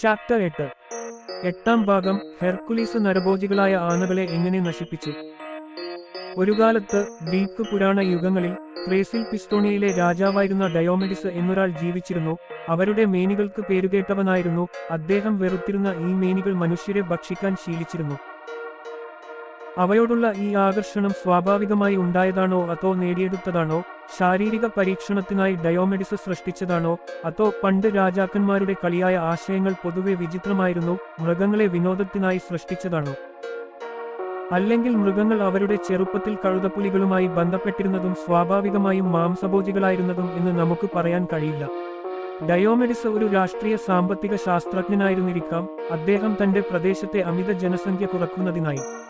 Chapter എട്ട്. എട്ടാം ഭാഗം ഹെർക്കുലീസ് നരഭോജികളായ ആനകളെ എങ്ങനെ നശിപ്പിച്ചു? ഒരു കാലത്ത് ഗ്രീക്ക് പുരാണ യുഗങ്ങളിൽ ത്രേസിൽ പിസ്റ്റോണിയയിലെ രാജാവായിരുന്ന ഡയോമെഡിസ് എന്നൊരാൾ ജീവിച്ചിരുന്നു. അവരുടെ മേനികൾക്ക് പേരുകേട്ടവനായിരുന്നു. അദ്ദേഹം വെറുത്തിരുന്ന ഈ മേനികൾ മനുഷ്യരെ ഭക്ഷിക്കാൻ ശീലിച്ചിരുന്നു. അവയോടുള്ള ഈ ആകർഷണം സ്വാഭാവികമായി ഉണ്ടായതാണോ അതോ നേടിയെടുത്തതാണോ? ശാരീരിക പരീക്ഷണത്തിനായി ഡയോമെഡിസ് സൃഷ്ടിച്ചതാണോ? അതോ പണ്ട് രാജാക്കന്മാരുടെ കളിയായ ആശയങ്ങൾ പൊതുവെ വിചിത്രമായിരുന്നു മൃഗങ്ങളെ വിനോദത്തിനായി സൃഷ്ടിച്ചതാണോ? അല്ലെങ്കിൽ മൃഗങ്ങൾ അവരുടെ ചെറുപ്പത്തിൽ കഴുതപ്പുലികളുമായി ബന്ധപ്പെട്ടിരുന്നതും സ്വാഭാവികമായും മാംസഭോജികളായിരുന്നതും എന്ന് നമുക്ക് പറയാൻ കഴിയില്ല. ഡയോമെഡിസ് ഒരു രാഷ്ട്രീയ സാമ്പത്തിക ശാസ്ത്രജ്ഞനായിരുന്നിരിക്കാം അദ്ദേഹം തന്റെ പ്രദേശത്തെ അമിത ജനസംഖ്യ കുറക്കുന്നതിനായി.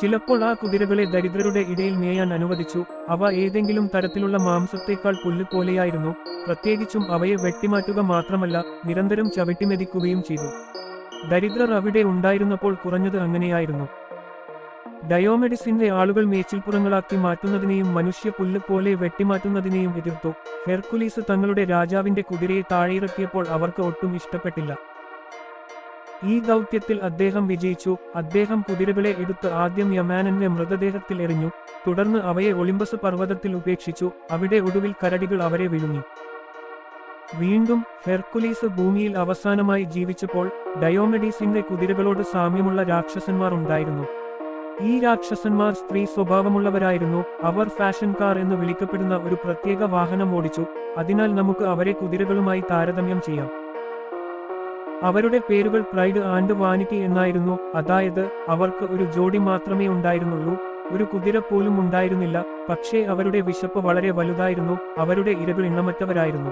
ചിലപ്പോൾ ആ കുതിരകളെ ദരിദ്രരുടെ ഇടയിൽ നേയാൻ അനുവദിച്ചു. അവ ഏതെങ്കിലും തരത്തിലുള്ള മാംസത്തേക്കാൾ പുല്ല് പോലെയായിരുന്നു പ്രത്യേകിച്ചും അവയെ വെട്ടിമാറ്റുക മാത്രമല്ല നിരന്തരം ചവിട്ടിമെതിക്കുകയും ചെയ്തു. ദരിദ്രർ അവിടെ ഉണ്ടായിരുന്നപ്പോൾ കുറഞ്ഞത് അങ്ങനെയായിരുന്നു. ഡയോമെഡിസിന്റെ ആളുകൾ മേച്ചിൽപ്പുറങ്ങളാക്കി മാറ്റുന്നതിനെയും മനുഷ്യ പുല്ല് പോലെ വെട്ടിമാറ്റുന്നതിനെയും എതിർത്തു. ഹെർക്കുലീസ് തങ്ങളുടെ രാജാവിന്റെ കുതിരയെ താഴെയിറക്കിയപ്പോൾ അവർക്ക് ഒട്ടും ഇഷ്ടപ്പെട്ടില്ല. ഈ ദൗത്യത്തിൽ അദ്ദേഹം വിജയിച്ചു. അദ്ദേഹം കുതിരകളെ എടുത്ത് ആദ്യം യമാനന്റെ മൃതദേഹത്തിൽ എറിഞ്ഞു. തുടർന്ന് അവയെ ഒളിമ്പസ് പർവതത്തിൽ ഉപേക്ഷിച്ചു. അവിടെ ഒടുവിൽ കരടികൾ അവരെ വിഴുങ്ങി. വീണ്ടും ഹെർക്കുലീസ് ഭൂമിയിൽ അവസാനമായി ജീവിച്ചപ്പോൾ ഡയോമെഡീസിന്റെ കുതിരകളോട് സാമ്യമുള്ള രാക്ഷസന്മാർ ഉണ്ടായിരുന്നു. ഈ രാക്ഷസന്മാർ സ്ത്രീ സ്വഭാവമുള്ളവരായിരുന്നു. അവർ ഫാഷൻ കാർ എന്ന് വിളിക്കപ്പെടുന്ന ഒരു പ്രത്യേക വാഹനം ഓടിച്ചു. അതിനാൽ നമുക്ക് അവരെ കുതിരകളുമായി താരതമ്യം ചെയ്യാം. അവരുടെ പേരുകൾ പ്രൈഡ് ആൻഡ് വാനിറ്റി എന്നായിരുന്നു. അതായത് അവർക്ക് ഒരു ജോഡി മാത്രമേ ഉണ്ടായിരുന്നുള്ളൂ. ഒരു കുതിര പോലും ഉണ്ടായിരുന്നില്ല. പക്ഷേ അവരുടെ വിശപ്പ് വളരെ വലുതായിരുന്നു. അവരുടെ ഇരകൾ എണ്ണമറ്റവരായിരുന്നു.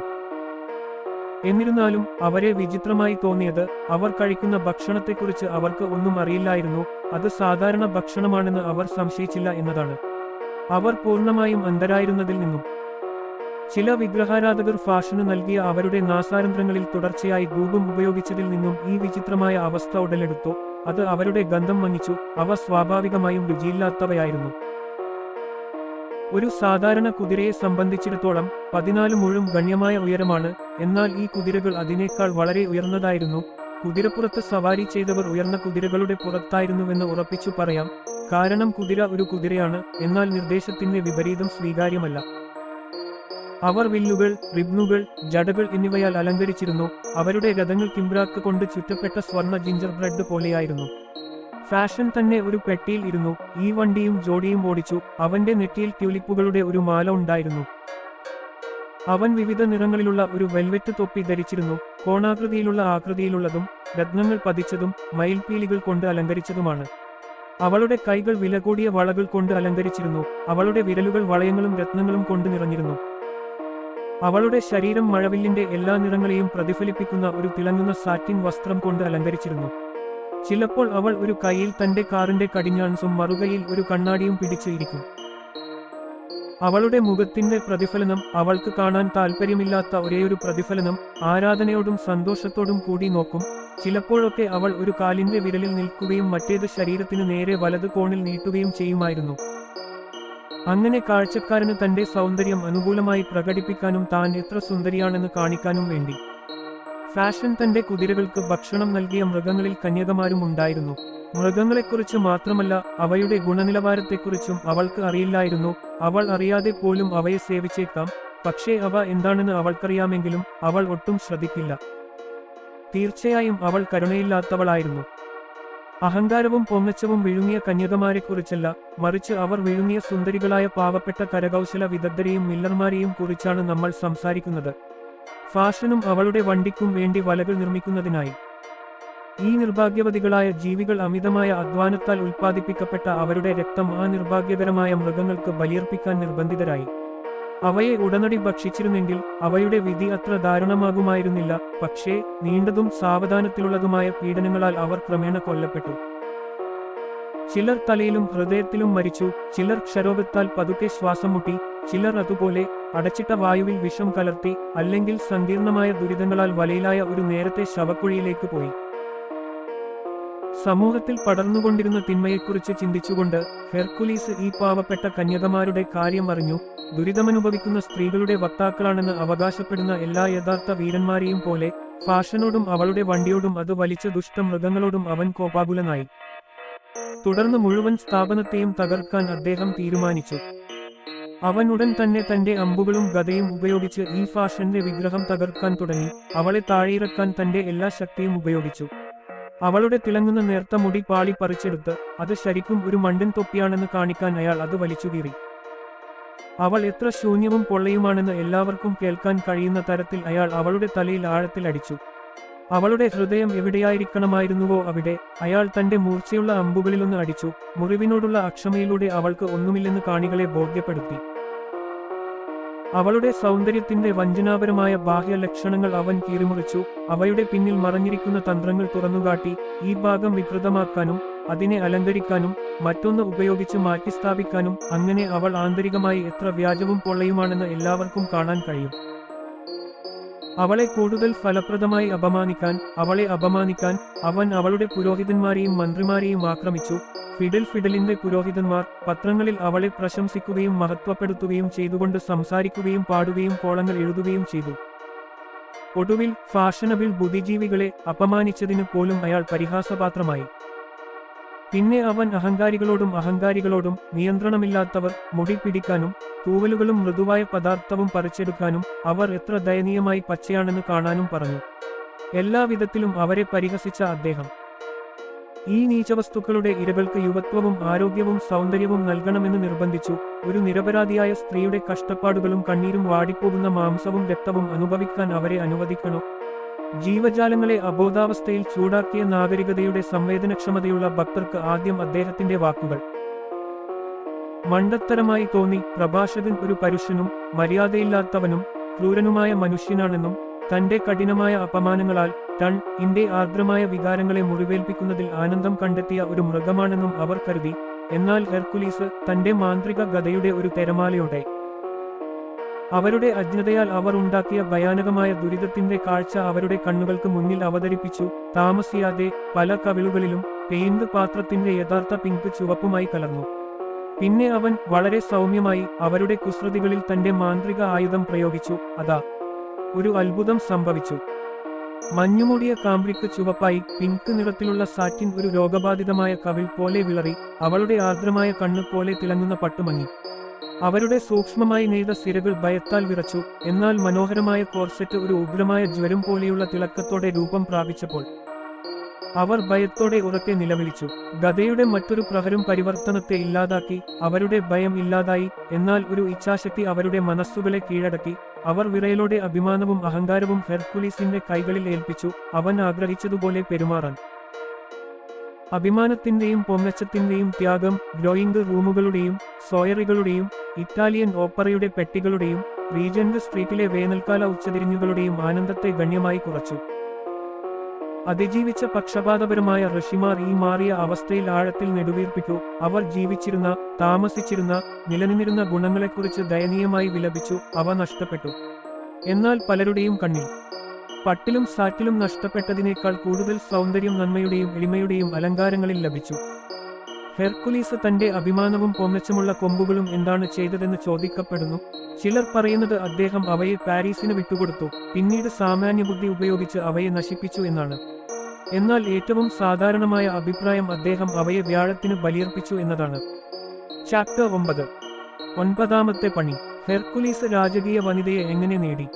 എന്നിരുന്നാലും അവരെ വിചിത്രമായി തോന്നിയത് അവർ കഴിക്കുന്ന ഭക്ഷണത്തെക്കുറിച്ച് അവർക്ക് ഒന്നും അറിയില്ലായിരുന്നു. അത് സാധാരണ ഭക്ഷണമാണെന്ന് അവർ സംശയിച്ചില്ല എന്നതാണ്. അവർ പൂർണമായും അന്ധരായിരുന്നതിൽ നിന്നും. ചില വിഗ്രഹാരാധകർ ഫാഷന് നൽകിയ അവരുടെ നാസാരന്ധ്രങ്ങളിൽ തുടർച്ചയായി ധൂപം ഉപയോഗിച്ചതിൽ നിന്നും ഈ വിചിത്രമായ അവസ്ഥ ഉടലെടുത്തു. അത് അവരുടെ ഗന്ധം മങ്ങിച്ചു. അവ സ്വാഭാവികമായും രുചിയില്ലാത്തവയായിരുന്നു. ഒരു സാധാരണ കുതിരയെ സംബന്ധിച്ചിടത്തോളം പതിനാല് മുഴും ഗണ്യമായ ഉയരമാണ്. എന്നാൽ ഈ കുതിരകൾ അതിനേക്കാൾ വളരെ ഉയർന്നതായിരുന്നു. കുതിരപ്പുറത്ത് സവാരി ചെയ്തവർ ഉയർന്ന കുതിരകളുടെ പുറത്തായിരുന്നുവെന്ന് ഉറപ്പിച്ചു പറയാം. കാരണം കുതിര ഒരു കുതിരയാണ്. എന്നാൽ നിർദ്ദേശത്തിന്റെ വിപരീതം സ്വീകാര്യമല്ല. അവർ വില്ലുകൾ റിബ്നുകൾ ജടകൾ എന്നിവയാൽ അലങ്കരിച്ചിരുന്നു. അവരുടെ രഥങ്ങൾ കിംബ്രാക്ക് കൊണ്ട് ചുറ്റപ്പെട്ട സ്വർണ ജിഞ്ചർ ബ്രെഡ് പോലെയായിരുന്നു. ഫാഷൻ തന്നെ ഒരു പെട്ടിയിൽ ഇരുന്നു. ഈ വണ്ടിയും ജോഡിയും ഓടിച്ചു. അവന്റെ നെറ്റിയിൽ ട്യൂലിപ്പുകളുടെ ഒരു മാല ഉണ്ടായിരുന്നു. അവൻ വിവിധ നിറങ്ങളിലുള്ള ഒരു വെൽവെറ്റ് തൊപ്പി ധരിച്ചിരുന്നു. കോണാകൃതിയിലുള്ള ആകൃതിയിലുള്ളതും രത്നങ്ങൾ പതിച്ചതും മയിൽപീലികൾ കൊണ്ട് അലങ്കരിച്ചതുമാണ്. അവളുടെ കൈകൾ വില കൂടിയ വളകൾ കൊണ്ട് അലങ്കരിച്ചിരുന്നു. അവളുടെ വിരലുകൾ വളയങ്ങളും രത്നങ്ങളും കൊണ്ട് നിറഞ്ഞിരുന്നു. അവളുടെ ശരീരം മഴവില്ലിന്റെ എല്ലാ നിറങ്ങളെയും പ്രതിഫലിപ്പിക്കുന്ന ഒരു തിളങ്ങുന്ന സാറ്റിൻ വസ്ത്രം കൊണ്ട് അലങ്കരിച്ചിരുന്നു. ചിലപ്പോൾ അവൾ ഒരു കൈയിൽ തന്റെ കാറിന്റെ കടിഞ്ഞാൺസും മറുകയിൽ ഒരു കണ്ണാടിയും പിടിച്ചിരിക്കും അവളുടെ മുഖത്തിന്റെ പ്രതിഫലനം അവൾക്ക് കാണാൻ താല്പര്യമില്ലാത്ത ഒരേയൊരു പ്രതിഫലനം ആരാധനയോടും സന്തോഷത്തോടും കൂടി നോക്കും. ചിലപ്പോഴൊക്കെ അവൾ ഒരു കാലിന്റെ വിരലിൽ നിൽക്കുകയും മറ്റേത് ശരീരത്തിന് നേരെ വലത് കോണിൽ നീട്ടുകയും ചെയ്യുമായിരുന്നു. അങ്ങനെ കാഴ്ചക്കാരന് തന്റെ സൗന്ദര്യം അനുകൂലമായി പ്രകടിപ്പിക്കാനും താൻ എത്ര സുന്ദരിയാണെന്ന് കാണിക്കാനും വേണ്ടി. ഫാഷൻ തന്റെ കുതിരകൾക്ക് ഭക്ഷണം നൽകിയ മൃഗങ്ങളിൽ കന്യകമാരും ഉണ്ടായിരുന്നു. മൃഗങ്ങളെക്കുറിച്ച് മാത്രമല്ല അവയുടെ ഗുണനിലവാരത്തെക്കുറിച്ചും അവൾക്ക് അറിയില്ലായിരുന്നു. അവൾ അറിയാതെ പോലും അവയെ സേവിച്ചേക്കാം. പക്ഷേ അവ എന്താണെന്ന് അവൾക്കറിയാമെങ്കിലും അവൾ ഒട്ടും ശ്രദ്ധിക്കില്ല. തീർച്ചയായും അവൾ കരുണയില്ലാത്തവളായിരുന്നു. അഹങ്കാരവും പൊങ്ങച്ചവും വിഴുങ്ങിയ കന്യകമാരെക്കുറിച്ചല്ല മറിച്ച് അവർ വിഴുങ്ങിയ സുന്ദരികളായ പാവപ്പെട്ട കരകൗശല വിദഗ്ധരെയും മില്ലർമാരെയും കുറിച്ചാണ് നമ്മൾ സംസാരിക്കുന്നത്. ഫാഷനും അവളുടെ വണ്ടിക്കും വേണ്ടി വലകൾ നിർമ്മിക്കുന്നതിനായി. ഈ നിർഭാഗ്യവതികളായ ജീവികൾ അമിതമായ അധ്വാനത്താൽ ഉൽപ്പാദിപ്പിക്കപ്പെട്ട അവരുടെ രക്തം ആ നിർഭാഗ്യകരമായ മൃഗങ്ങൾക്ക് ബലിയർപ്പിക്കാൻ നിർബന്ധിതരായി. അവയെ ഉടനടി ഭക്ഷിച്ചിരുന്നെങ്കിൽ അവയുടെ വിധി അത്ര ദാരുണമാകുമായിരുന്നില്ല. പക്ഷേ നീണ്ടതും സാവധാനത്തിലുള്ളതുമായ പീഡനങ്ങളാൽ അവർ ക്രമേണ കൊല്ലപ്പെട്ടു. ചിലർ തലയിലും ഹൃദയത്തിലും മരിച്ചു ചിലർ ക്ഷരോഗത്താൽ പതുക്കെ ശ്വാസം മുട്ടി ചിലർ അതുപോലെ അടച്ചിട്ട വായുവിൽ വിഷം കലർത്തി അല്ലെങ്കിൽ സങ്കീർണമായ ദുരിതങ്ങളാൽ വലയിലായ ഒരു നേരത്തെ ശവക്കുഴിയിലേക്ക് പോയി. സമൂഹത്തിൽ പടർന്നുകൊണ്ടിരുന്ന തിന്മയെക്കുറിച്ച് ചിന്തിച്ചുകൊണ്ട് ഹെർക്കുലീസ് ഈ പാവപ്പെട്ട കന്യകമാരുടെ കാര്യം അറിഞ്ഞു. ദുരിതമനുഭവിക്കുന്ന സ്ത്രീകളുടെ വക്താക്കളാണെന്ന് അവകാശപ്പെടുന്ന എല്ലാ യഥാർത്ഥ വീരന്മാരെയും പോലെ ഫാഷനോടും അവളുടെ വണ്ടിയോടും അത് വലിച്ച ദുഷ്ടമൃഗങ്ങളോടും അവൻ കോപാകുലനായി. തുടർന്ന് മുഴുവൻ സ്ഥാപനത്തെയും തകർക്കാൻ അദ്ദേഹം തീരുമാനിച്ചു. അവൻ ഉടൻ തന്നെ തന്റെ അമ്പുകളും ഗതയും ഉപയോഗിച്ച് ഈ ഫാഷന്റെ വിഗ്രഹം തകർക്കാൻ തുടങ്ങി. അവളെ താഴെയിറക്കാൻ തന്റെ എല്ലാ ശക്തിയും ഉപയോഗിച്ചു. അവളുടെ തിളങ്ങുന്ന നേർത്ത മുടി പാളി പറിച്ചെടുത്ത് അത് ശരിക്കും ഒരു മണ്ടൻ തൊപ്പിയാണെന്ന് കാണിക്കാൻ അയാൾ അത് വലിച്ചുകീറി അവൾ എത്ര ശൂന്യവും പൊള്ളയുമാണെന്ന് എല്ലാവർക്കും കേൾക്കാൻ കഴിയുന്ന തരത്തിൽ അയാൾ അവളുടെ തലയിൽ ആഴത്തിൽ അടിച്ചു. അവളുടെ ഹൃദയം എവിടെയായിരിക്കണമായിരുന്നുവോ അവിടെ അയാൾ തന്റെ മൂർച്ചയുള്ള അമ്പുകളിലൊന്ന് അടിച്ചു മുറിവിനോടുള്ള അക്ഷമയിലൂടെ അവൾക്ക് ഒന്നുമില്ലെന്ന് കാണികളെ ബോധ്യപ്പെടുത്തി. അവളുടെ സൗന്ദര്യത്തിന്റെ വഞ്ചനാപരമായ ബാഹ്യ ലക്ഷണങ്ങൾ അവൻ കീറിമുറിച്ചു. അവയുടെ പിന്നിൽ മറഞ്ഞിരിക്കുന്ന തന്ത്രങ്ങൾ തുറന്നുകാട്ടി ഈ ഭാഗം വികൃതമാക്കാനും അതിനെ അലങ്കരിക്കാനും മറ്റൊന്ന് ഉപയോഗിച്ച് മാറ്റിസ്ഥാപിക്കാനും അങ്ങനെ അവൾ ആന്തരികമായി എത്ര വ്യാജവും പൊള്ളയുമാണെന്ന് എല്ലാവർക്കും കാണാൻ കഴിയും. അവളെ കൂടുതൽ ഫലപ്രദമായി അപമാനിക്കാൻ അവളെ അപമാനിക്കാൻ അവൻ അവളുടെ പുരോഹിതന്മാരെയും മന്ത്രിമാരെയും ആക്രമിച്ചു. ഫിഡൽ ഫിഡലിന്റെ പുരോഹിതന്മാർ പത്രങ്ങളിൽ അവളെ പ്രശംസിക്കുകയും മഹത്വപ്പെടുത്തുകയും ചെയ്തുകൊണ്ട് സംസാരിക്കുകയും പാടുകയും കോളങ്ങൾ എഴുതുകയും ചെയ്തു. ഒടുവിൽ ഫാഷനബിൾ ബുദ്ധിജീവികളെ അപമാനിച്ചതിന് പോലും അയാൾ പരിഹാസപാത്രമായി. പിന്നെ അവൻ അഹങ്കാരികളോടും അഹങ്കാരികളോടും നിയന്ത്രണമില്ലാത്തവർ മുടി പിടിക്കാനും തൂവലുകളും മൃദുവായ പദാർത്ഥവും പറിച്ചെടുക്കാനും അവർ എത്ര ദയനീയമായി പച്ചയാണെന്ന് കാണാനും പറഞ്ഞു. എല്ലാവിധത്തിലും അവരെ പരിഹസിച്ച അദ്ദേഹം. ഈ നീചവസ്തുക്കളുടെ ഇരകൾക്ക് യുവത്വവും ആരോഗ്യവും സൗന്ദര്യവും നൽകണമെന്ന് നിർബന്ധിച്ചു. ഒരു നിരപരാധിയായ സ്ത്രീയുടെ കഷ്ടപ്പാടുകളും കണ്ണീരും വാടിപ്പോകുന്ന മാംസവും രക്തവും അനുഭവിക്കാൻ അവരെ അനുവദിക്കണോ. ജീവജാലങ്ങളെ അബോധാവസ്ഥയിൽ ചൂടാക്കിയ നാഗരികതയുടെ സംവേദനക്ഷമതയുള്ള ഭക്തർക്ക് ആദ്യം അദ്ദേഹത്തിന്റെ വാക്കുകൾ. മണ്ടത്തരമായി തോന്നി പ്രഭാഷകൻ ഒരു പരുഷനും മര്യാദയില്ലാത്തവനും ക്രൂരനുമായ മനുഷ്യനാണെന്നും തന്റെ കഠിനമായ അപമാനങ്ങളാൽ ടൺ ഇന്റെ ആർദ്രമായ വികാരങ്ങളെ മുറിവേൽപ്പിക്കുന്നതിൽ ആനന്ദം കണ്ടെത്തിയ ഒരു മൃഗമാണെന്നും അവർ കരുതി. എന്നാൽ ഹെർക്കുലീസ് തന്റെ മാന്ത്രിക ഗതയുടെ ഒരു തെരമാലയോടെ അവരുടെ അജ്ഞതയാൽ അവർ ഉണ്ടാക്കിയ ഭയാനകമായ ദുരിതത്തിന്റെ കാഴ്ച അവരുടെ കണ്ണുകൾക്ക് മുന്നിൽ അവതരിപ്പിച്ചു. താമസിയാതെ പല കവിളുകളിലും പെയിന്റ് പാത്രത്തിന്റെ യഥാർത്ഥ പിങ്ക് ചുവപ്പുമായി കലർന്നു. പിന്നെ അവൻ വളരെ സൗമ്യമായി അവരുടെ കുസൃതികളിൽ തന്റെ മാന്ത്രിക ആയുധം പ്രയോഗിച്ചു. അതാ ഒരു അത്ഭുതം സംഭവിച്ചു. മഞ്ഞുമൂടിയ കാമ്പ്രിക്ക് ചുവപ്പായി പിങ്ക് നിറത്തിലുള്ള സാറ്റിൻ ഒരു രോഗബാധിതമായ കവിൾ പോലെ വിളറി അവളുടെ ആർദ്രമായ കണ്ണ് പോലെ തിളങ്ങുന്ന പട്ടുമങ്ങി. അവരുടെ സൂക്ഷ്മമായി നെയ്ത സിരകൾ ഭയത്താൽ വിറച്ചു എന്നാൽ മനോഹരമായ കോർസെറ്റ് ഒരു ഉഗ്രമായ ജ്വരം പോലെയുള്ള തിളക്കത്തോടെ രൂപം പ്രാപിച്ചപ്പോൾ അവർ ഭയത്തോടെ ഉറക്കെ നിലവിളിച്ചു. ഗതയുടെ മറ്റൊരു പ്രഹരം പരിവർത്തനത്തെ ഇല്ലാതാക്കി അവരുടെ ഭയം ഇല്ലാതായി എന്നാൽ ഒരു ഇച്ഛാശക്തി അവരുടെ മനസ്സുകളെ കീഴടക്കി. അവർ വിറയലോടെ അഭിമാനവും അഹങ്കാരവും ഹെർക്കുലീസിന്റെ കൈകളിൽ ഏൽപ്പിച്ചു അവൻ ആഗ്രഹിച്ചതുപോലെ പെരുമാറാൻ. അഭിമാനത്തിന്റെയും പൊങ്ങച്ചത്തിന്റെയും ത്യാഗം ഡ്രോയിങ് റൂമുകളുടെയും സോയറികളുടെയും ഇറ്റാലിയൻ ഓപ്പറയുടെ പെട്ടികളുടെയും റീജന്റ് സ്ട്രീറ്റിലെ വേനൽക്കാല ഉച്ചതിരിഞ്ഞുകളുടെയും ആനന്ദത്തെ ഗണ്യമായി കുറച്ചു. അതിജീവിച്ച പക്ഷപാതപരമായ ഋഷിമാർ ഈ മാറിയ അവസ്ഥയിൽ ആഴത്തിൽ നെടുവീർപ്പിച്ചു അവർ ജീവിച്ചിരുന്ന താമസിച്ചിരുന്ന നിലനിന്നിരുന്ന ഗുണങ്ങളെക്കുറിച്ച് ദയനീയമായി വിലപിച്ചു. അവ നഷ്ടപ്പെട്ടു. എന്നാൽ പലരുടെയും കണ്ണിൽ. പട്ടിലും സാറ്റിലും നഷ്ടപ്പെട്ടതിനേക്കാൾ കൂടുതൽ സൗന്ദര്യം നന്മയുടെയും എളിമയുടെയും അലങ്കാരങ്ങളിൽ ലഭിച്ചു. ഹെർക്കുലീസ് തന്റെ അഭിമാനവും പൊന്നച്ചുമുള്ള കൊമ്പുകളും എന്താണ് ചെയ്തതെന്ന് ചോദിക്കപ്പെടുന്നു. ചിലർ പറയുന്നത് അദ്ദേഹം അവയെ പാരീസിന് വിട്ടുകൊടുത്തു പിന്നീട് സാമാന്യബുദ്ധി ഉപയോഗിച്ച് അവയെ നശിപ്പിച്ചു എന്നാണ്. എന്നാൽ ഏറ്റവും സാധാരണമായ അഭിപ്രായം അദ്ദേഹം അവയെ വ്യാഴത്തിന് ബലിയർപ്പിച്ചു എന്നതാണ്. ചാപ്റ്റർ ഒമ്പത്. ഒൻപതാമത്തെ പണി. ഹെർക്കുലീസ് രാജകീയ വനിതയെ എങ്ങനെ നേടി?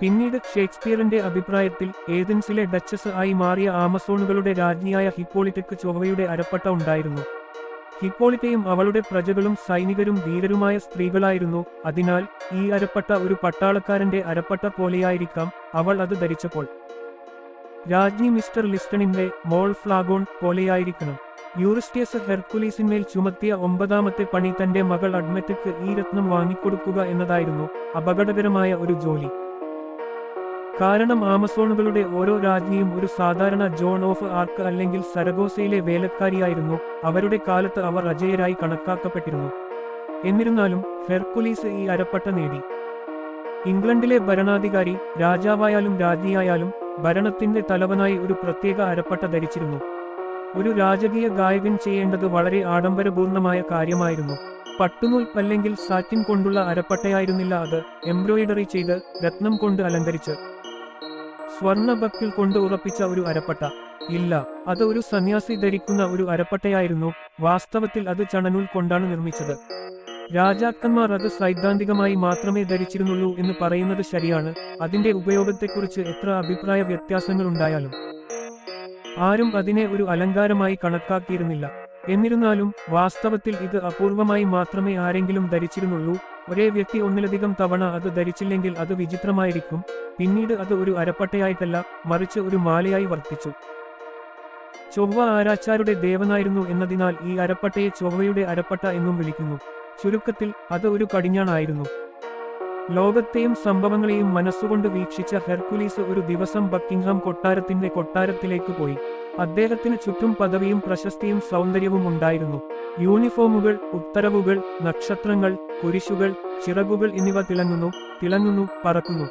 പിന്നീട് ഷേക്സ്പിയറിന്റെ അഭിപ്രായത്തിൽ ഏതൻസിലെ ഡച്ചസ് ആയി മാറിയ ആമസോണുകളുടെ രാജ്ഞിയായ ഹിപ്പോളിറ്റയ്ക്ക് ചൊവ്വയുടെ അരപ്പട്ട ഉണ്ടായിരുന്നു. ഹിപ്പോളിറ്റയും അവളുടെ പ്രജകളും സൈനികരും ധീരരുമായ സ്ത്രീകളായിരുന്നു. അതിനാൽ ഈ അരപ്പട്ട ഒരു പട്ടാളക്കാരന്റെ അരപ്പട്ട പോലെയായിരിക്കാം അവൾ അത് ധരിച്ചപ്പോൾ. രാജ്ഞി മിസ്റ്റർ ലിസ്റ്റണിന്റെ മോൾ ഫ്ലാഗോൺ പോലെയായിരിക്കണം. യൂറിസ്റ്റിയസ് ഹെർക്കുലീസിന്മേൽ ചുമത്തിയ ഒമ്പതാമത്തെ പണി തന്റെ മകൾ അഡ്മറ്റയ്ക്ക് ഈ രത്നം വാങ്ങിക്കൊടുക്കുക എന്നതായിരുന്നു അപകടകരമായ ഒരു ജോലി. കാരണം ആമസോണുകളുടെ ഓരോ രാജ്ഞിയും ഒരു സാധാരണ ജോൺ ഓഫ് ആർക്ക് അല്ലെങ്കിൽ സരഗോസയിലെ വേലക്കാരിയായിരുന്നു. അവരുടെ കാലത്ത് അവർ അജയരായി കണക്കാക്കപ്പെട്ടിരുന്നു. എന്നിരുന്നാലും ഹെർക്കുലീസ് ഈ അരപ്പട്ട നേടി. ഇംഗ്ലണ്ടിലെ ഭരണാധികാരി രാജാവായാലും രാജ്ഞിയായാലും ഭരണത്തിന്റെ തലവനായി ഒരു പ്രത്യേക അരപ്പട്ട ധരിച്ചിരുന്നു. ഒരു രാജകീയ ഗായകൻ ചെയ്യേണ്ടത് വളരെ ആഡംബരപൂർണമായ കാര്യമായിരുന്നു. പട്ടുനൂൽ അല്ലെങ്കിൽ സാറ്റിൻ കൊണ്ടുള്ള അരപ്പട്ടയായിരുന്നില്ല അത് എംബ്രോയിഡറി ചെയ്ത് രത്നം കൊണ്ട് അലങ്കരിച്ച്. സ്വർണ ബക്കിൽ കൊണ്ട് ഉറപ്പിച്ച ഒരു അരപ്പട്ട. ഇല്ല അത് ഒരു സന്യാസി ധരിക്കുന്ന ഒരു അരപ്പട്ടയായിരുന്നു. വാസ്തവത്തിൽ അത് ചണനൂൽ കൊണ്ടാണ് നിർമ്മിച്ചത്. രാജാക്കന്മാർ അത് സൈദ്ധാന്തികമായി മാത്രമേ ധരിച്ചിരുന്നുള്ളൂ എന്ന് പറയുന്നത് ശരിയാണ്. അതിന്റെ ഉപയോഗത്തെക്കുറിച്ച് എത്ര അഭിപ്രായ വ്യത്യാസങ്ങളുണ്ടായാലും. ആരും അതിനെ ഒരു അലങ്കാരമായി കണക്കാക്കിയിരുന്നില്ല. എന്നിരുന്നാലും വാസ്തവത്തിൽ ഇത് അപൂർവമായി മാത്രമേ ആരെങ്കിലും ധരിച്ചിരുന്നുള്ളൂ. ഒരേ വ്യക്തി ഒന്നിലധികം തവണ അത് ധരിച്ചില്ലെങ്കിൽ അത് വിചിത്രമായിരിക്കും. പിന്നീട് അത് ഒരു അരപ്പട്ടയായിട്ടല്ല മറിച്ച് ഒരു മാലയായി വർത്തിച്ചു. ചൊവ്വ ആരാച്ചാരുടെ ദേവനായിരുന്നു എന്നതിനാൽ ഈ അരപ്പട്ടയെ ചൊവ്വയുടെ അരപ്പട്ട എന്നും വിളിക്കുന്നു. ചുരുക്കത്തിൽ അത് ഒരു കടിഞ്ഞാണായിരുന്നു. ലോകത്തെയും സംഭവങ്ങളെയും മനസ്സുകൊണ്ട് വീക്ഷിച്ച ഹെർക്കുലീസ് ഒരു ദിവസം ബക്കിംഗ്ഹാം കൊട്ടാരത്തിന്റെ കൊട്ടാരത്തിലേക്ക് പോയി. അദ്ദേഹത്തിന് ചുറ്റും പദവിയും പ്രശസ്തിയും സൗന്ദര്യവും ഉണ്ടായിരുന്നു. യൂണിഫോമുകൾ ഉത്തരവുകൾ നക്ഷത്രങ്ങൾ കുരിശുകൾ ചിറകുകൾ എന്നിവ തിളങ്ങുന്നു തിളങ്ങുന്നു പറക്കുന്നു.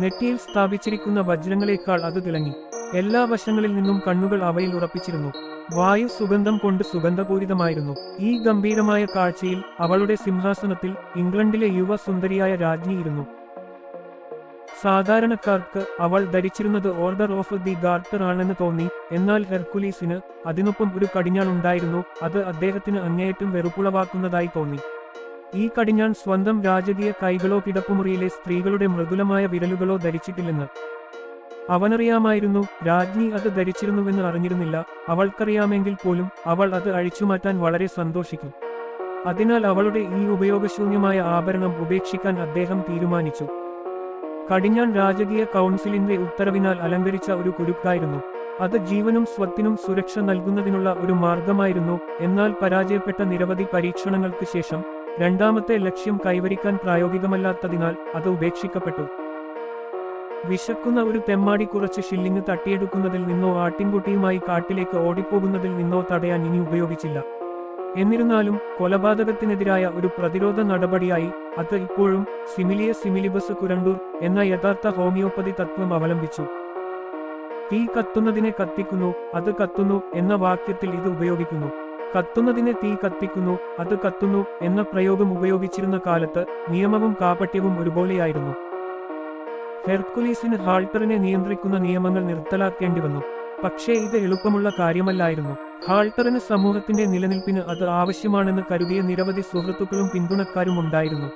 നെറ്റിയിൽ സ്ഥാപിച്ചിരിക്കുന്ന വജ്രങ്ങളെക്കാൾ അത് തിളങ്ങി. എല്ലാ വശങ്ങളിൽ നിന്നും കണ്ണുകൾ അവയിൽ ഉറപ്പിച്ചിരുന്നു. വായു സുഗന്ധം കൊണ്ട് സുഗന്ധപൂരിതമായിരുന്നു. ഈ ഗംഭീരമായ കാഴ്ചയിൽ അവളുടെ സിംഹാസനത്തിൽ ഇംഗ്ലണ്ടിലെ യുവ സുന്ദരിയായ രാജ്ഞിയിരുന്നു സാധാരണക്കാർക്ക് അവൾ ധരിച്ചിരുന്നത് ഓർഡർ ഓഫ് ദി ഗാർട്ടർ ആണെന്ന് തോന്നി. എന്നാൽ ഹെർക്കുലീസിന് അതിനൊപ്പം ഒരു കടിഞ്ഞാൺ ഉണ്ടായിരുന്നു. അത് അദ്ദേഹത്തിന് അങ്ങേയറ്റം വെറുപ്പുളവാക്കുന്നതായി തോന്നി. ഈ കടിഞ്ഞാൺ സ്വന്തം രാജകീയ കൈകളോ കിടപ്പുമുറിയിലെ സ്ത്രീകളുടെ മൃദുലമായ വിരലുകളോ ധരിച്ചിട്ടില്ലെന്ന്. അവനറിയാമായിരുന്നു. രാജ്ഞി അത് ധരിച്ചിരുന്നുവെന്ന് അറിഞ്ഞിരുന്നില്ല. അവൾക്കറിയാമെങ്കിൽ പോലും അവൾ അത് അഴിച്ചുമാറ്റാൻ വളരെ സന്തോഷിക്കും. അതിനാൽ അവളുടെ ഈ ഉപയോഗശൂന്യമായ ആഭരണം ഉപേക്ഷിക്കാൻ അദ്ദേഹം തീരുമാനിച്ചു. കടിഞ്ഞാൻ രാജകീയ കൗൺസിലിന്റെ ഉത്തരവിനാൽ അലങ്കരിച്ച ഒരു കുരുക്കായിരുന്നു. അത് ജീവനും സ്വത്തിനും സുരക്ഷ നൽകുന്നതിനുള്ള ഒരു മാർഗമായിരുന്നു. എന്നാൽ പരാജയപ്പെട്ട നിരവധി പരീക്ഷണങ്ങൾക്ക് ശേഷം രണ്ടാമത്തെ ലക്ഷ്യം കൈവരിക്കാൻ പ്രായോഗികമല്ലാത്തതിനാൽ അത് ഉപേക്ഷിക്കപ്പെട്ടു. വിശക്കുന്ന ഒരു തെമ്മാടി കുറച്ച് ഷില്ലിങ് തട്ടിയെടുക്കുന്നതിൽ നിന്നോ ആട്ടിൻകുട്ടിയുമായി കാട്ടിലേക്ക് ഓടിപ്പോകുന്നതിൽ നിന്നോ തടയാൻ ഇനി ഉപയോഗിച്ചില്ല. എന്നിരുന്നാലും കൊലപാതകത്തിനെതിരായ ഒരു പ്രതിരോധ നടപടിയായി അത് ഇപ്പോഴും സിമിലിയ സിമിലിബസ് കുരണ്ടൂർ എന്ന യഥാർത്ഥ ഹോമിയോപ്പതി തത്വം അവലംബിച്ചു. തീ കത്തുന്നതിനെ കത്തിക്കുന്നു അത് കത്തുന്നു എന്ന വാക്യത്തിൽ ഇത് ഉപയോഗിക്കുന്നു. കത്തുന്നതിനെ തീ കത്തിക്കുന്നു അത് കത്തുന്നു എന്ന പ്രയോഗം ഉപയോഗിച്ചിരുന്ന കാലത്ത് നിയമവും കാപട്യവും ഒരുപോലെയായിരുന്നു. ഹെർക്കുലീസിന് ഹാൾട്ടറിനെ നിയന്ത്രിക്കുന്ന നിയമങ്ങൾ നിർത്തലാക്കേണ്ടി വന്നു പക്ഷേ ഇത് എളുപ്പമുള്ള കാര്യമല്ലായിരുന്നു. ഹാൾട്ടറിന് സമൂഹത്തിന്റെ നിലനിൽപ്പിന് അത് ആവശ്യമാണെന്ന് കരുതിയ നിരവധി സുഹൃത്തുക്കളും പിന്തുണക്കാരും ഉണ്ടായിരുന്നു.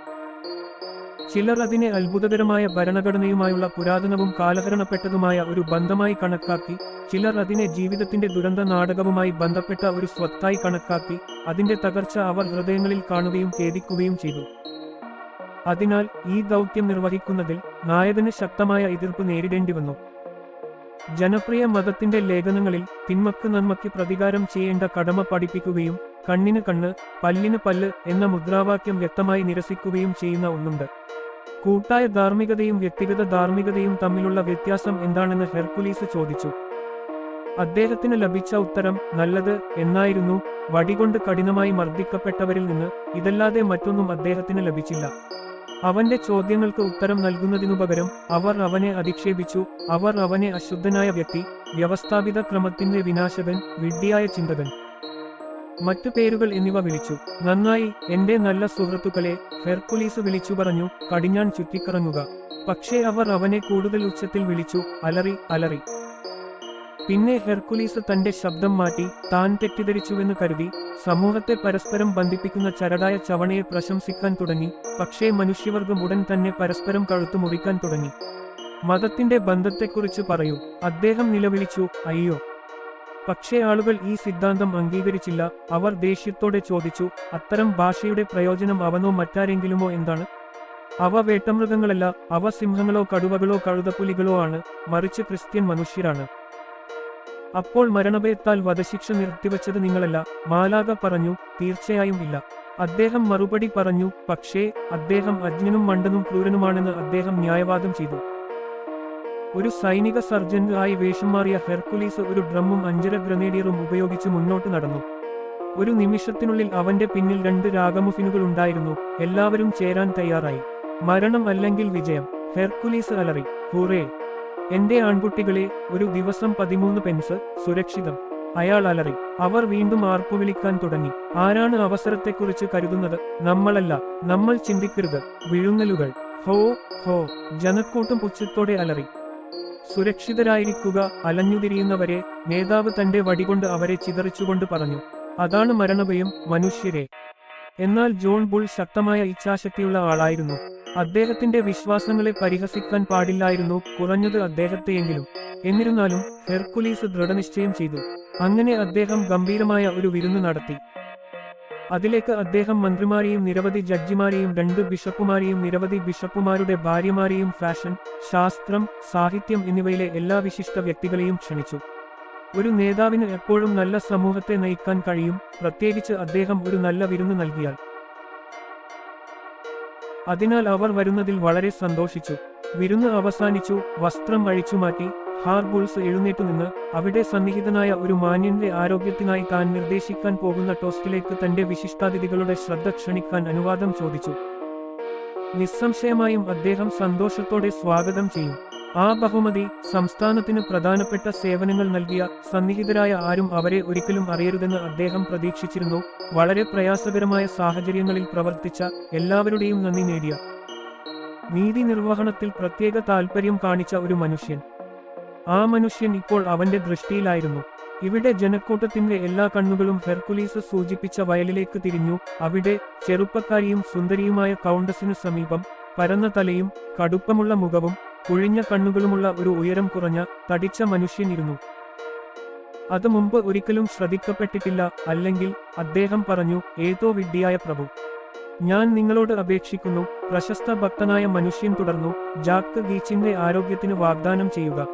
ചിലർ അതിനെ അത്ഭുതകരമായ ഭരണഘടനയുമായുള്ള പുരാതനവും കാലഹരണപ്പെട്ടതുമായ ഒരു ബന്ധമായി കണക്കാക്കി ചിലർ അതിനെ ജീവിതത്തിന്റെ ദുരന്ത നാടകവുമായി ബന്ധപ്പെട്ട ഒരു സ്വത്തായി കണക്കാക്കി അതിന്റെ തകർച്ച അവർ ഹൃദയങ്ങളിൽ കാണുകയും ഖേദിക്കുകയും ചെയ്തു. അതിനാൽ ഈ ദൗത്യം നിർവഹിക്കുന്നതിൽ നായകന് ശക്തമായ എതിർപ്പ് നേരിടേണ്ടി വന്നു ജനപ്രിയ മതത്തിന്റെ ലേഖനങ്ങളിൽ തിന്മക്ക് നന്മയ്ക്ക് പ്രതികാരം ചെയ്യേണ്ട കടമ പഠിപ്പിക്കുകയും കണ്ണിന് കണ്ണ് പല്ലിന് പല്ല് എന്ന മുദ്രാവാക്യം വ്യക്തമായി നിരസിക്കുകയും ചെയ്യുന്ന ഒന്നുണ്ട്. കൂട്ടായ ധാർമ്മികതയും വ്യക്തിഗത ധാർമ്മികതയും തമ്മിലുള്ള വ്യത്യാസം എന്താണെന്ന് ഹെർക്കുലീസ് ചോദിച്ചു. അദ്ദേഹത്തിന് ലഭിച്ച ഉത്തരം നല്ലത് എന്നായിരുന്നു. വടികൊണ്ട് കഠിനമായി മർദ്ദിക്കപ്പെട്ടവരിൽ നിന്ന് ഇതല്ലാതെ മറ്റൊന്നും അദ്ദേഹത്തിന് ലഭിച്ചില്ല. അവന്റെ ചോദ്യങ്ങൾക്ക് ഉത്തരം നൽകുന്നതിനുപകരം അവർ അവനെ അധിക്ഷേപിച്ചു. അവർ അവനെ അശുദ്ധനായ വ്യക്തി വ്യവസ്ഥാപിത ക്രമത്തിന്റെ വിനാശകൻ വിഡ്ഢിയായ ചിന്തകൻ. മറ്റു പേരുകൾ എന്നിവ വിളിച്ചു. നന്നായി എന്റെ നല്ല സുഹൃത്തുക്കളെ ഹെർക്കുലീസ് വിളിച്ചു പറഞ്ഞു. കടിഞ്ഞാൻ ചുറ്റിക്കറങ്ങുക. പക്ഷേ അവർ അവനെ കൂടുതൽ ഉച്ചത്തിൽ വിളിച്ചു. അലറി അലറി. പിന്നെ ഹെർക്കുലീസ് തന്റെ ശബ്ദം മാറ്റി താൻ തെറ്റിദ്ധരിച്ചുവെന്ന് കരുതി സമൂഹത്തെ പരസ്പരം ബന്ധിപ്പിക്കുന്ന ചരടായ ചവണയെ പ്രശംസിക്കാൻ തുടങ്ങി. പക്ഷേ മനുഷ്യവർഗം ഉടൻ തന്നെ പരസ്പരം കഴുത്തു മുറിക്കാൻ തുടങ്ങി. മതത്തിന്റെ ബന്ധത്തെക്കുറിച്ച് പറയൂ. അദ്ദേഹം നിലവിളിച്ചു അയ്യോ. പക്ഷേ ആളുകൾ ഈ സിദ്ധാന്തം അംഗീകരിച്ചില്ല. അവർ ദേഷ്യത്തോടെ ചോദിച്ചു അത്തരം ഭാഷയുടെ പ്രയോജനം അവനോ മറ്റാരെങ്കിലുമോ എന്താണ്? അവ വേട്ടമൃഗങ്ങളല്ല അവ സിംഹങ്ങളോ കടുവകളോ കഴുതപ്പുലികളോ ആണ്. മറിച്ച് ക്രിസ്ത്യൻ മനുഷ്യരാണ്. അപ്പോൾ മരണഭയത്താൽ വധശിക്ഷ നിർത്തിവച്ചത് നിങ്ങളല്ല. മാലാക പറഞ്ഞു തീർച്ചയായും ഇല്ല. അദ്ദേഹം മറുപടി പറഞ്ഞു പക്ഷേ അദ്ദേഹം അജ്ഞനും മണ്ടനും ക്രൂരനുമാണെന്ന് അദ്ദേഹം ന്യായവാദം ചെയ്തു. ഒരു സൈനിക സർജന്റ് ആയി വേഷം മാറിയ ഹെർക്കുലീസ് ഒരു ഡ്രമ്മും അഞ്ചര ഗ്രനേഡിയറും ഉപയോഗിച്ച് മുന്നോട്ട് നടന്നു. ഒരു നിമിഷത്തിനുള്ളിൽ അവന്റെ പിന്നിൽ രണ്ട് രാഗമുഫിനുകൾ ഉണ്ടായിരുന്നു. എല്ലാവരും ചേരാൻ തയ്യാറായി. മരണം അല്ലെങ്കിൽ വിജയം. ഹെർക്കുലീസ് അലറി ഹൂറേ എന്റെ ആൺകുട്ടികളെ ഒരു ദിവസം പതിമൂന്ന് പെൻസ് സുരക്ഷിതം. അയാൾ അലറി. അവർ വീണ്ടും ആർപ്പുവിളിക്കാൻ തുടങ്ങി. ആരാണ് അവസരത്തെക്കുറിച്ച് കരുതുന്നത്? നമ്മളല്ല. നമ്മൾ ചിന്തിക്കരുത്. വിഴുങ്ങലുകൾ. ഹോ ഹോ. ജനക്കൂട്ടം പുച്ഛത്തോടെ അലറി. സുരക്ഷിതരായിരിക്കുക അലഞ്ഞുതിരിയുന്നവരെ. നേതാവ് തന്റെ വടികൊണ്ട് അവരെ ചിതറിച്ചുകൊണ്ട് പറഞ്ഞു. അതാണ് മരണഭയം മനുഷ്യരെ. എന്നാൽ ജോൺ ബുൾ ശക്തമായ ഇച്ഛാശക്തിയുള്ള ആളായിരുന്നു. അദ്ദേഹത്തിന്റെ വിശ്വാസങ്ങളെ പരിഹസിക്കാൻ പാടില്ലായിരുന്നു കുറഞ്ഞത് അദ്ദേഹത്തെയെങ്കിലും. എന്നിരുന്നാലും ഹെർക്കുലീസ് ദൃഢനിശ്ചയം ചെയ്തു. അങ്ങനെ അദ്ദേഹം ഗംഭീരമായ ഒരു വിരുന്ന് നടത്തി. അതിലേക്ക് അദ്ദേഹം മന്ത്രിമാരെയും നിരവധി ജഡ്ജിമാരെയും രണ്ട് ബിഷപ്പുമാരെയും നിരവധി ബിഷപ്പുമാരുടെ ഭാര്യമാരെയും ഫാഷൻ ശാസ്ത്രം സാഹിത്യം എന്നിവയിലെ എല്ലാ വിശിഷ്ട വ്യക്തികളെയും ക്ഷണിച്ചു. ഒരു നേതാവിന് എപ്പോഴും നല്ല സമൂഹത്തെ നയിക്കാൻ കഴിയും പ്രത്യേകിച്ച് അദ്ദേഹം ഒരു നല്ല വിരുന്ന് നൽകിയാൽ. അതിനാൽ അവർ വരുന്നതിൽ വളരെ സന്തോഷിച്ചു. വിരുന്ന് അവസാനിച്ചു വസ്ത്രം അഴിച്ചുമാറ്റി ഹാർബുൾസ് എഴുന്നേറ്റു നിന്ന് അവിടെ സന്നിഹിതനായ ഒരു മാന്യന്റെ ആരോഗ്യത്തിനായി താൻ നിർദ്ദേശിക്കാൻ പോകുന്ന ടോസ്റ്റിലേക്ക് തന്റെ വിശിഷ്ടാതിഥികളുടെ ശ്രദ്ധ ക്ഷണിക്കാൻ അനുവാദം ചോദിച്ചു. നിസ്സംശയമായും അദ്ദേഹം സന്തോഷത്തോടെ സ്വാഗതം ചെയ്യും. ആ ബഹുമതി സംസ്ഥാനത്തിന് പ്രധാനപ്പെട്ട സേവനങ്ങൾ നൽകിയ സന്നിഹിതരായ ആരും അവരെ ഒരിക്കലും അറിയരുതെന്ന് അദ്ദേഹം പ്രതീക്ഷിച്ചിരുന്നു. വളരെ പ്രയാസകരമായ സാഹചര്യങ്ങളിൽ പ്രവർത്തിച്ച എല്ലാവരുടെയും നന്ദി നേടിയ. നീതി നിർവഹണത്തിൽ പ്രത്യേക താൽപ്പര്യം കാണിച്ച ഒരു മനുഷ്യൻ. ആ മനുഷ്യൻ ഇപ്പോൾ അവന്റെ ദൃഷ്ടിയിലായിരുന്നു. ഇവിടെ ജനക്കൂട്ടത്തിന്റെ എല്ലാ കണ്ണുകളും ഹെർക്കുലീസ് സൂചിപ്പിച്ച വയലിലേക്ക് തിരിഞ്ഞു. അവിടെ ചെറുപ്പക്കാരിയും സുന്ദരിയുമായ കൗണ്ടസിനു സമീപം പരന്ന തലയും കടുപ്പമുള്ള മുഖവും കുഴിഞ്ഞ കണ്ണുകളുമുള്ള ഒരു ഉയരം കുറഞ്ഞ തടിച്ച മനുഷ്യനിരുന്നു അത് മുമ്പ് ഒരിക്കലും ശ്രദ്ധിക്കപ്പെട്ടിട്ടില്ല അല്ലെങ്കിൽ അദ്ദേഹം പറഞ്ഞു ഏതോ വിഡ്ഢിയായ പ്രഭു. ഞാൻ നിങ്ങളോട് അപേക്ഷിക്കുന്നു പ്രശസ്ത ഭക്തനായ മനുഷ്യൻ തുടർന്നു ജാക്ക് ഗീച്ചിന്റെ ആരോഗ്യത്തിന് വാഗ്ദാനം ചെയ്യുക.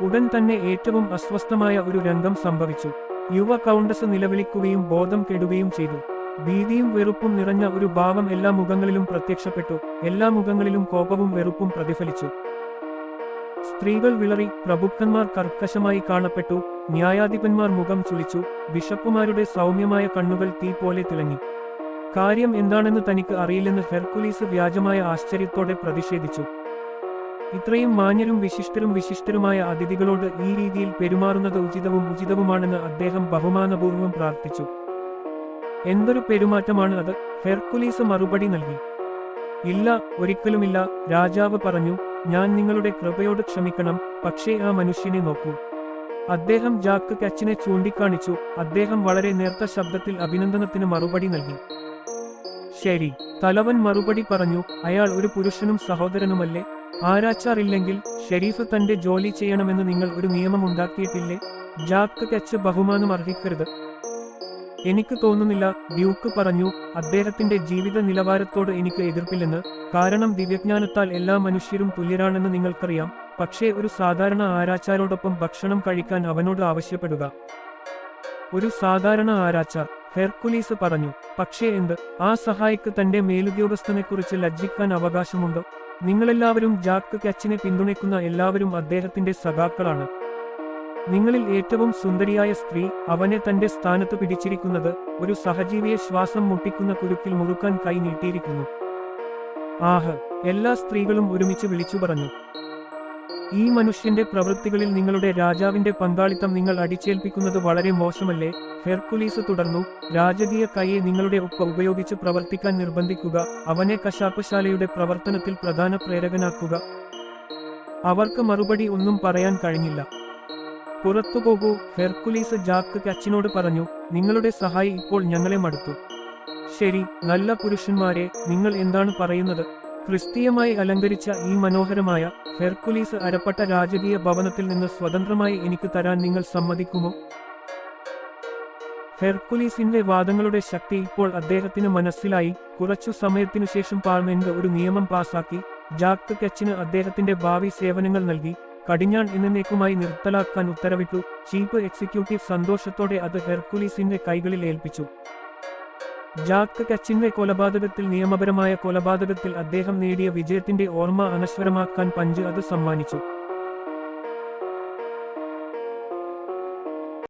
ഉടൻ തന്നെ ഏറ്റവും അസ്വസ്ഥമായ ഒരു രംഗം സംഭവിച്ചു. യുവ കൗണ്ടസ് നിലവിളിക്കുകയും ബോധം കെടുകയും ചെയ്തു. ഭീതിയും വെറുപ്പും നിറഞ്ഞ ഒരു ഭാവം എല്ലാ മുഖങ്ങളിലും പ്രത്യക്ഷപ്പെട്ടു. എല്ലാ മുഖങ്ങളിലും കോപവും വെറുപ്പും പ്രതിഫലിച്ചു. സ്ത്രീകൾ വിളറി പ്രഭുക്കന്മാർ കർക്കശമായി കാണപ്പെട്ടു. ന്യായാധിപന്മാർ മുഖം ചുളിച്ചു. ബിഷപ്പുമാരുടെ സൗമ്യമായ കണ്ണുകൾ തീ പോലെ തിളങ്ങി. കാര്യം എന്താണെന്ന് തനിക്ക് അറിയില്ലെന്ന് ഹെർക്കുലീസ് വ്യാജമായ ആശ്ചര്യത്തോടെ പ്രതിഷേധിച്ചു. ഇത്രയും മാന്യരും വിശിഷ്ടരും വിശിഷ്ടരുമായ അതിഥികളോട് ഈ രീതിയിൽ പെരുമാറുന്നത് ഉചിതവും ഉചിതവുമാണെന്ന് അദ്ദേഹം ബഹുമാനപൂർവം പ്രാർത്ഥിച്ചു. എന്തൊരു പെരുമാറ്റമാണ് അത്? ഹെർക്കുലീസ് മറുപടി നൽകി. ഇല്ല ഒരിക്കലുമില്ല. രാജാവ് പറഞ്ഞു ഞാൻ നിങ്ങളുടെ കൃപയോട് ക്ഷമിക്കണം. പക്ഷേ ആ മനുഷ്യനെ നോക്കൂ. അദ്ദേഹം ജാക്ക് കച്ചിനെ ചൂണ്ടിക്കാണിച്ചു. അദ്ദേഹം വളരെ നേർത്ത ശബ്ദത്തിൽ അഭിനന്ദനത്തിന് മറുപടി നൽകി. ശരി തലവൻ മറുപടി പറഞ്ഞു അയാൾ ഒരു പുരുഷനും സഹോദരനുമല്ലേ? ആരാച്ചാറില്ലെങ്കിൽ ഷെരീഫ് തന്റെ ജോലി ചെയ്യണമെന്ന് നിങ്ങൾ ഒരു നിയമം ഉണ്ടാക്കിയിട്ടില്ലേ? ജാക്ക് കച്ച് ബഹുമാനം അർഹിക്കരുത്. എനിക്ക് തോന്നുന്നില്ല ഡ്യൂക്ക് പറഞ്ഞു അദ്ദേഹത്തിന്റെ ജീവിത നിലവാരത്തോട് എനിക്ക് എതിർപ്പില്ലെന്ന്. കാരണം ദിവ്യജ്ഞാനത്താൽ എല്ലാ മനുഷ്യരും തുല്യരാണെന്ന് നിങ്ങൾക്കറിയാം. പക്ഷേ ഒരു സാധാരണ ആരാച്ചാരോടൊപ്പം ഭക്ഷണം കഴിക്കാൻ അവനോട് ആവശ്യപ്പെടുക. ഒരു സാധാരണ ആരാച്ചാർ ഹെർക്കുലീസ് പറഞ്ഞു പക്ഷേ എന്ത്? ആ സഹായിക്ക് തന്റെ മേലുദ്യോഗസ്ഥനെക്കുറിച്ച് ലജ്ജിക്കാൻ അവകാശമുണ്ടോ? നിങ്ങളെല്ലാവരും ജാക്ക് കച്ചിനെ പിന്തുണയ്ക്കുന്ന എല്ലാവരും അദ്ദേഹത്തിന്റെ സഖാക്കളാണ്. നിങ്ങളിൽ ഏറ്റവും സുന്ദരിയായ സ്ത്രീ അവനെ തന്റെ സ്ഥാനത്ത് പിടിച്ചിരിക്കുന്നത് ഒരു സഹജീവിയെ ശ്വാസം മുട്ടിക്കുന്ന കുരുക്കിൽ മുറുക്കാൻ കൈ നീട്ടിയിരിക്കുന്നു. ആഹ് എല്ലാ സ്ത്രീകളും ഒരുമിച്ച് വിളിച്ചു പറഞ്ഞു. ഈ മനുഷ്യന്റെ പ്രവൃത്തികളിൽ നിങ്ങളുടെ രാജാവിന്റെ പങ്കാളിത്തം നിങ്ങൾ അടിച്ചേൽപ്പിക്കുന്നത് വളരെ മോശമല്ലേ? ഹെർക്കുലീസ് തുടർന്നു രാജകീയ കൈയെ നിങ്ങളുടെ ഒപ്പ ഉപയോഗിച്ച് പ്രവർത്തിക്കാൻ നിർബന്ധിക്കുക അവനെ കശാപ്പശാലയുടെ പ്രവർത്തനത്തിൽ പ്രധാന പ്രേരകനാക്കുക. അവർക്ക് മറുപടി ഒന്നും പറയാൻ കഴിഞ്ഞില്ല. പുറത്തുപോകൂ. ഹെർക്കുലീസ് ജാക്ക് കച്ചിനോട് പറഞ്ഞു നിങ്ങളുടെ സഹായി ഇപ്പോൾ ഞങ്ങളെ മടുത്തു. ശരി നല്ല പുരുഷന്മാരെ നിങ്ങൾ എന്താണ് പറയുന്നത്? ക്രിസ്തീയമായി അലങ്കരിച്ച ഈ മനോഹരമായ ഹെർക്കുലീസ് അരപ്പെട്ട രാജകീയ ഭവനത്തിൽ നിന്ന് സ്വതന്ത്രമായി എനിക്ക് തരാൻ നിങ്ങൾ സമ്മതിക്കുമോ? ഹെർക്കുലീസിന്റെ വാദങ്ങളുടെ ശക്തി ഇപ്പോൾ അദ്ദേഹത്തിന് മനസ്സിലായി. കുറച്ചു സമയത്തിനു ശേഷം പാർലമെന്റ് ഒരു നിയമം പാസാക്കി. ജാക്ക് കച്ചിന് അദ്ദേഹത്തിന്റെ ഭാവി സേവനങ്ങൾ നൽകി. കടിഞ്ഞാൺ എന്നേക്കുമായി നിർത്തലാക്കാൻ ഉത്തരവിട്ടു. ചീഫ് എക്സിക്യൂട്ടീവ് സന്തോഷത്തോടെ അത് ഹെർക്കുലീസിന്റെ കൈകളിൽ ഏൽപ്പിച്ചു. ജാക്ക് കച്ചിന്റെ കൊലപാതകത്തിൽ നിയമപരമായ കൊലപാതകത്തിൽ അദ്ദേഹം നേടിയ വിജയത്തിന്റെ ഓർമ്മ അനശ്വരമാക്കാൻ പഞ്ച് അത് സമ്മാനിച്ചു.